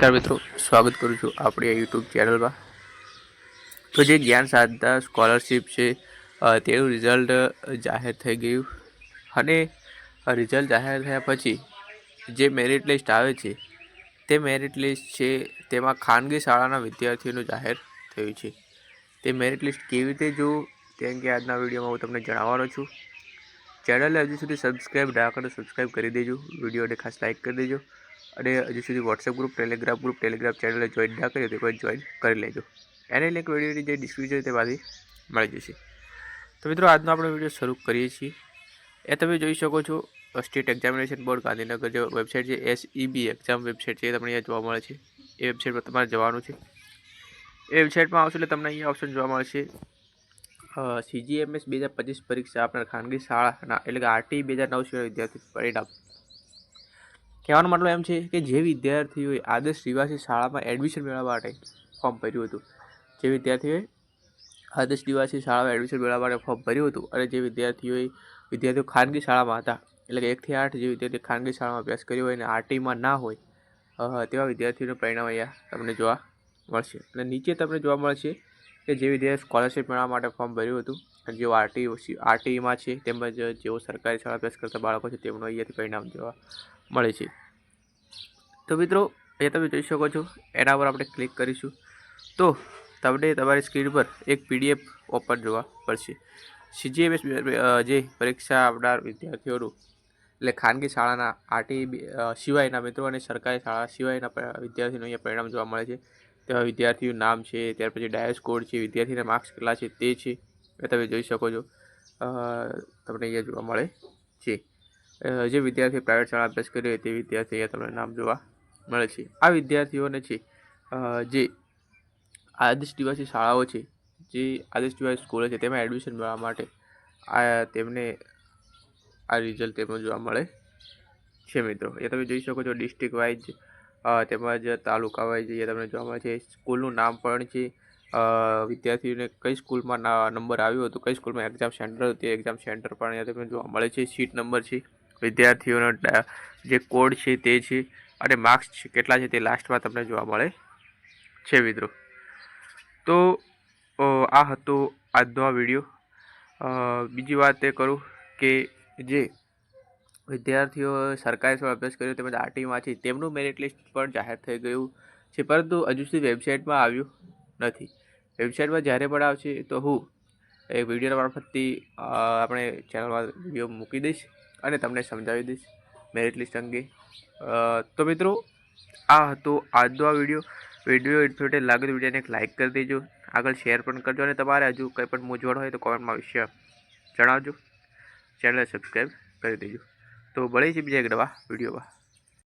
નમસ્કાર મિત્રો, સ્વાગત કરું છું આપણી આ યુટ્યુબ ચેનલમાં તો જે જ્ઞાન સાધના સ્કોલરશિપ છે તેનું રિઝલ્ટ જાહેર થઈ ગયું અને રિઝલ્ટ જાહેર થયા પછી જે મેરિટ લિસ્ટ આવે છે, તે મેરિટ લિસ્ટ છે, તેમાં ખાનગી શાળાના વિદ્યાર્થીઓનું જાહેર થયું છે. તે મેરિટ લિસ્ટ કેવી રીતે જોવું? તે અંગે આજના વિડીયોમાં હું તમને જણાવવાનો છું. ચેનલને હજુ સુધી સબસ્ક્રાઈબ ના કરો સબસ્ક્રાઈબ કરી દેજો. વિડીયોને ખાસ લાઇક કરી દેજો. અને હજુ સુધી WhatsApp group Telegram group Telegram channel join ના કરી તો પણ જોઈન કરી લેજો. એની લિંક વિડીયોની જે ડિસ્ક્રિપ્શન તેમાંથી મળી જશે. તો મિત્રો, આજનો આપણે વીડિયો શરૂ કરીએ છીએ. એ તમે જોઈ શકો છો, સ્ટેટ એક્ઝામિનેશન બોર્ડ ગાંધીનગર જે વેબસાઇટ છે એસઈબી એક્ઝામ વેબસાઇટ છે, એ તમને અહીંયા જોવા મળે છે. એ વેબસાઇટ પર તમારે જવાનું છે. એ વેબસાઇટમાં આવશો એટલે તમને અહીંયા ઓપ્શન જોવા મળશે સીજીએમએસ બે હજાર પચીસ પરીક્ષા આપનાર ખાનગી શાળાના, એટલે કે આરટી બે હજાર નવ સિવાય વિદ્યાર્થી પરિણામ. કહેવાનો મતલબ એમ છે કે જે વિદ્યાર્થીઓએ આદર્શ નિવાસી શાળામાં એડમિશન મેળવવા માટે ફોર્મ ભર્યું હતું, જે વિદ્યાર્થીઓએ આદર્શ નિવાસી શાળામાં એડમિશન મેળવવા માટે ફોર્મ ભર્યું હતું અને જે વિદ્યાર્થીઓએ, વિદ્યાર્થીઓ ખાનગી શાળામાં હતા, એટલે કે એકથી આઠ જે વિદ્યાર્થીઓ ખાનગી શાળામાં અભ્યાસ કર્યો હોય અને આરટીમાં ના હોય તેવા વિદ્યાર્થીઓનું પરિણામ અહીંયા તમને જોવા મળશે. અને નીચે તમને જોવા મળશે કે જે વિદ્યાર્થીઓ સ્કોલરશિપ મેળવવા માટે ફોર્મ ભર્યું હતું જેઓ આરટી આરટીમાં છે, તેમજ જેઓ સરકારી શાળા અભ્યાસ કરતા બાળકો છે, તેમનું અહીંયાથી પરિણામ જોવા મળે છે. તો મિત્રો એ તમે જોઈ શકો છો, એના પર આપણે ક્લિક કરીશું. તો તમને તમારી સ્ક્રીન પર એક પીડીએફ ઓપન જોવા મળશે. સીજીએમએસ જે પરીક્ષા આપનાર વિદ્યાર્થીઓનું, એટલે ખાનગી શાળાના આરટી સિવાયના મિત્રો અને સરકારી શાળા સિવાયના વિદ્યાર્થીઓનું અહીંયા પરિણામ જોવા મળે છે. તેમાં વિદ્યાર્થીનું નામ છે, ત્યાર પછી ડાયસ કોડ છે, વિદ્યાર્થીના માર્ક્સ કેટલા છે, તે છે. એ તમે જોઈ શકો છો. તમને અહીંયા જોવા મળે છે. જે વિદ્યાર્થી પ્રાઇવેટ શાળા અભ્યાસ કર્યો હોય તે વિદ્યાર્થી અહીંયા તમને નામ જોવા મળે છે. આ વિદ્યાર્થીઓને છે જે આદર્શ નિવાસી શાળાઓ છે, જે આદર્શ નિવાસી સ્કૂલો છે તેમાં એડમિશન મેળવવા માટે આ તેમને આ રિઝલ્ટ તેમાં જોવા મળે છે મિત્રો. એ તમે જોઈ શકો છો ડિસ્ટ્રિક્ટ વાઇઝ તેમજ તાલુકા વાઇઝ એ તમને જોવા મળે છે. સ્કૂલનું નામ પણ છે. વિદ્યાર્થીઓને કઈ સ્કૂલમાં નંબર આવ્યો હતો, કઈ સ્કૂલમાં એક્ઝામ સેન્ટર હતું એક્ઝામ સેન્ટર પણ અહીંયા તમને જોવા મળે છે સીટ નંબર છે, વિદ્યાર્થીઓનો જે કોડ છે તે છે, અને માર્ક્સ કેટલા છે તે લાસ્ટમાં તમને જોવા મળે છે મિત્રો. તો આ હતો આજનો આ વીડિયો બીજી વાત એ કરું કે જે વિદ્યાર્થીઓ સરકારી સ્કૂલ અભ્યાસ કર્યો તેમજ આરટીમાં છે, તેમનું મેરિટ લિસ્ટ પણ જાહેર થઈ ગયું છે, પરંતુ હજુ સુધી વેબસાઇટમાં આવ્યું નથી. વેબસાઇટમાં જ્યારે પણ આવશે તો હું એ વીડિયો મારફતથી આપણે ચેનલમાં વીડિયો મૂકી દઈશ અને તમને સમજાવી દઈશ મેરિટ લિસ્ટ અંગે. તો મિત્રો, આ હતો આજનો આ વીડિયો. વીડિયો ઇન્ફોર્મેટિવ લાગે તો વિડીયોને એક લાઇક કરી દેજો. આગળ શેર પણ કરજો અને તમારે હજુ કંઈ પણ મૂંઝવણ હોય તો કોમેન્ટમાં વિશે જણાવજો. ચેનલ સબસ્ક્રાઈબ કરી દેજો. તો મળે છે બીજા એક નવા વિડીયોમાં.